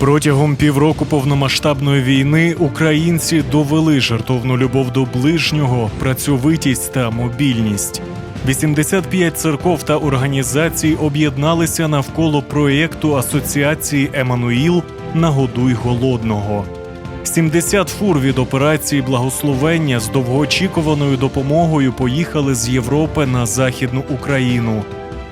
Протягом півроку повномасштабної війни українці довели жертовну любов до ближнього, працьовитість та мобільність. 85 церков та організацій об'єдналися навколо проєкту Асоціації Еммануїл Нагодуй голодного. 70 фур від операції благословення з довгоочікуваною допомогою поїхали з Європи на Західну Україну.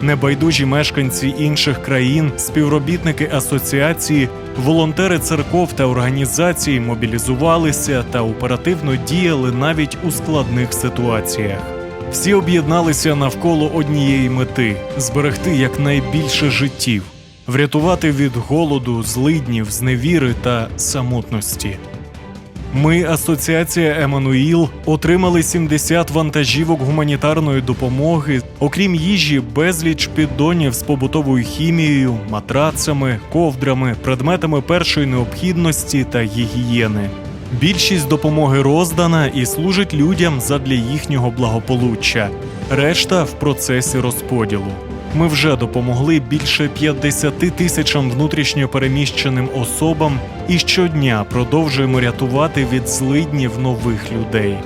Небайдужі мешканці інших країн, співробітники асоціації, волонтери церков та організацій мобілізувалися та оперативно діяли навіть у складних ситуаціях. Всі об'єдналися навколо однієї мети зберегти якнайбільше життів, врятувати від голоду, злиднів, зневіри та самотності. Ми, Асоціація Еммануїл, отримали 70 вантажівок гуманітарної допомоги, окрім їжі, безліч піддонів з побутовою хімією, матрацами, ковдрами, предметами першої необхідності та гігієни. Більшість допомоги роздана і служить людям задля їхнього благополуччя. Решта в процесі розподілу. Ми вже допомогли більше 50 тисячам внутрішньо переміщеним особам і щодня продовжуємо рятувати від злиднів нових людей.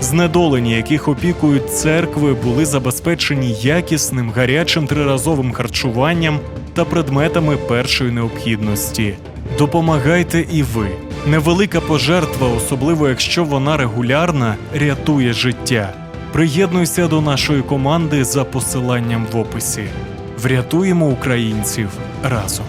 Знедолені, яких опікують церкви, були забезпечені якісним гарячим триразовим харчуванням та предметами першої необхідності. Допомагайте і ви. Невелика пожертва, особливо якщо вона регулярна, рятує життя. Приєднуйся до нашої команди за посиланням в описі. Врятуємо українців разом.